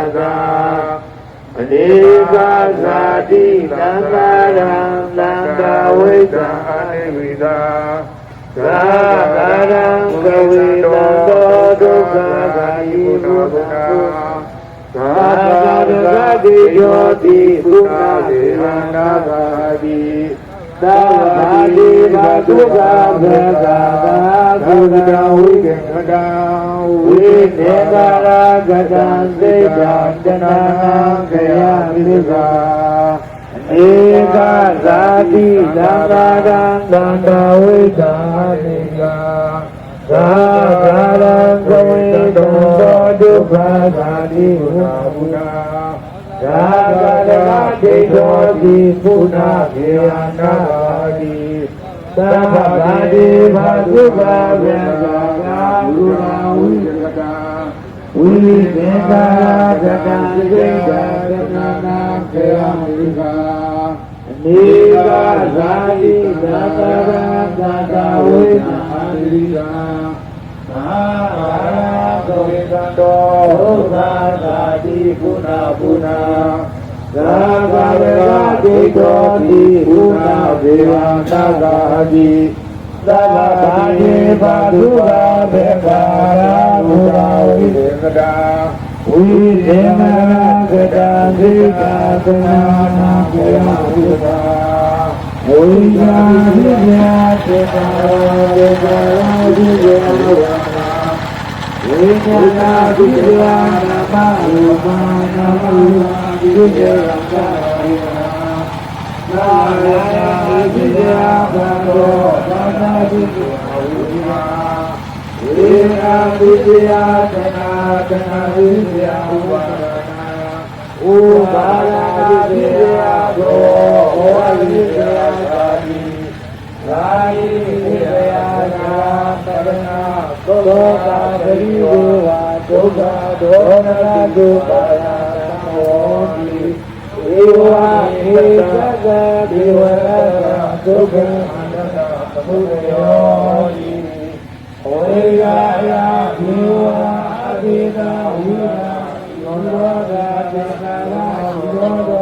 ဒ္ဓတ္တအနေကဇာတိသံဃာရံသံဃာဝိတ္တအနိဝိဒာသာဂရံကဝေတံသောဒုက္ခဂာယိဘုဒ္ဓသာဂရဂတိယောတိသုနာဒေဝနာဂာတိသာဘာ တိဘာဒုက္ခဘေကသာသုဒ္ဓဝိကေခတံဝိနေကာရဂတံစေတံတနာခယမိစ္ဆာဧကဇာတိသံဃာရံသံဃာဝိသတိကသာဂရံကဝေတုံသောဒုက္ခဇာတိဘုရား ဘုရားသာဂရဂတိသောတိပုဏ္ဏခေယနာတိသဗ္ဗဂတိဘာဒုက္ခဘေကသာဘုရားဝိကတာဝိသေကာကတံစိတ်တာကတနာခေယမိကာအနေကဇာတိသတ္တရသတ္တဝိနာတိကာသာရာကဝေကတောသာသာတိ ပုဏ္ဏပုဏ္ဏသာဂဝေကတိတောတိပုဏ္ဏဒေဝနာဂာတိသဗ္ဗဗာတိဘာဒုရာဘေကာရာဘုရားဝိသေကတာဝိသေမကတံဒိကာသနာနာကေယဝိသာဝိညာတိယတေတာဒေကာဝိယေဝါဝိ ညာနာတိယနာမရူပနာမရူပဒီယေရံကာရိနာနာယတိယဘာတောသာနာတိယဝိမာဝိရာပိတယာတနာတနာဝိရာဥပါဒနာဥပါဒနာပိတယာသောဟောဝိရာသာတိသာယိ ဝိရာနာတရဏသောတာပရိဝဝဒုက္ခဒေါနနာဒုပါယသံဟောတိဧဝဧသကဒေဝရဒုက္ခအနတ္တသမုဒယောတိဝေယယာဒီဝါအဘိဓာဝိရာယောလောကတေကာလာယောဒော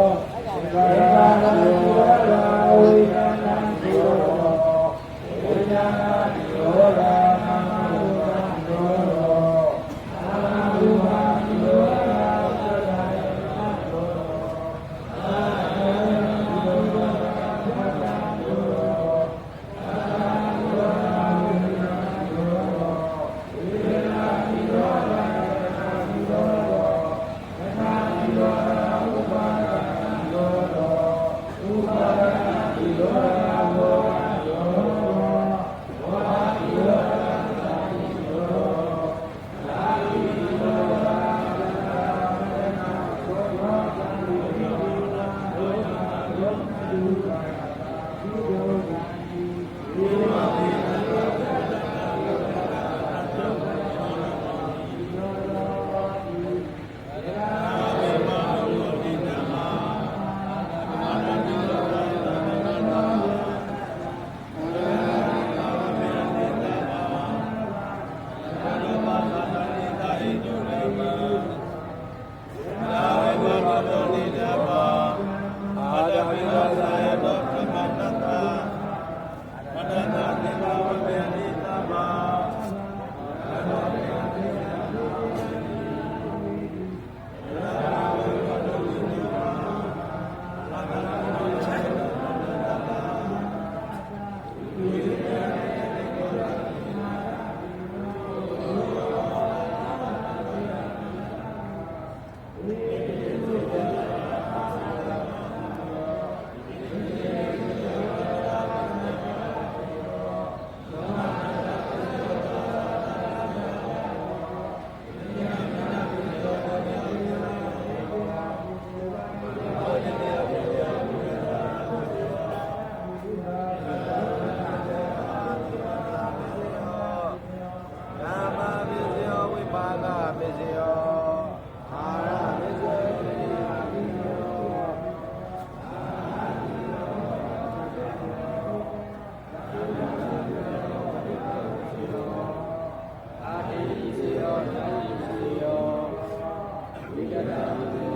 Amen.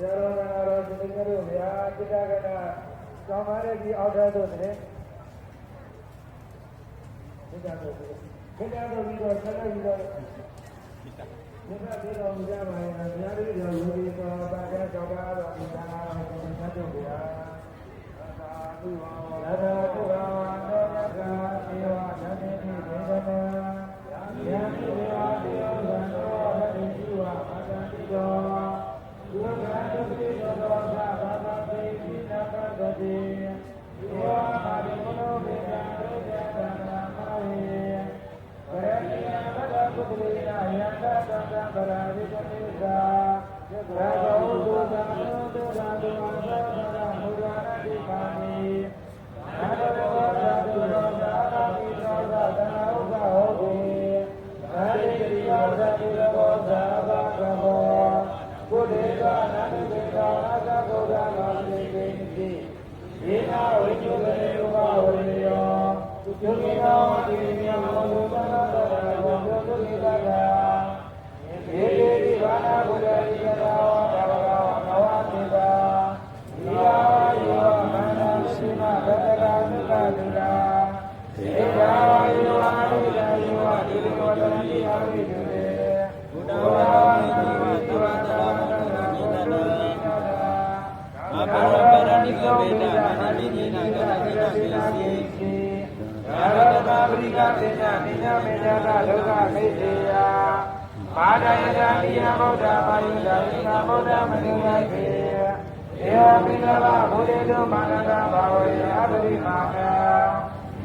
ဆရာတော်ကတော်ဒီနေ့တို့ဗျာတိတကနာကျောင်းသားရဲ့ဒီအောက်ထဲသို့တဲ့ဒီကတို့ဒီကတို့ပြီးတော့ဆက်လက်ပြီးတော့ဒီကပြေတော်မူကြပါရဲ့ဘုရားတိတော်လူကြီးတော်ပါကြကျောင်းသားတော်ဒီကနာတော်ကိုဆက်ကြဗျာ မနတိနိနာကရတိနာပိစီယာရတပရိကသေနနိညမေနကဒုက္ခမိတ်ေယမာဒယတနိယဗုဒ္ဓမာယုဒာယနာဗုဒ္ဓမနုယခေဧဝပိနဗဘုရေတုမာနတဘာဝေအပရိမာမ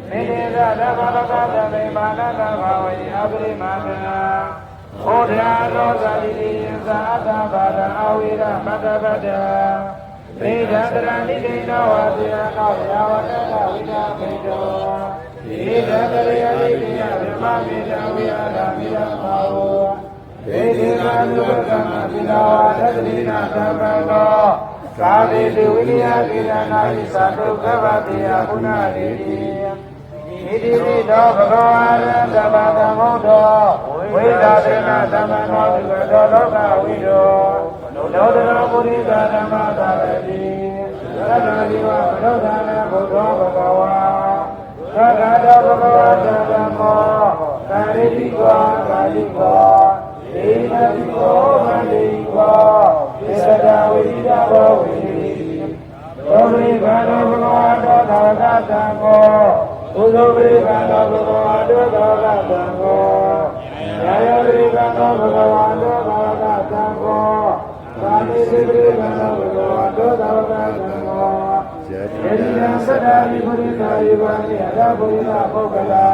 မေတေသသဗ္ဗလကသဗ္ဗေမာနတဘာဝေအပရိမာမဩဒါရောဇာတိတိသာသဘာရအဝိရမတ္တပတ္တ သေဒန္တရဏိကိနောဝါတိယနောယာဝတ္တဝိဒမေတောသေဒန္တရယိကိယဓမ္မမေတဝိယဓမ္မိယမောသေဒေကာနုပကမပိနာဝသတ္တိနာသမ္ပန္နောသာဝေတုဝိရိယကိရဏာဟိသတုကဗ္ဗတိယပုဏ္ဏရေတိဣတိပိသောဘဂဝါရံသမ္မာသမ္ဗုဒ္ဓောဝိသသေနသမ္မနောဒီဝတောလောကဝိတော လောတရောပုရိသဓမ္မသာရတိသတ္တဝိဝမနောဒါနဘုဒ္ဓောဘဂဝါသက္ကတောဘဂဝါသံဃမောကာရိတိကောကာရိကောဧနတိကောမန္တိကောသေတ္တဝိဒဘောဝိတိသောဝိဘာနောဘဂဝါတောသာသတံကောဥဇောဝိဘာနောဘဂဝါတောသာသတံကောယာယဝိဘာနောဘဂဝါတောသာသတံကောသာမေ တိဝိဘာနောဘဂဝါတောသာသတံကောယေတိယသတ္တဝိပရိသယေဝနိအရပုရိသပုဂ္ဂလာ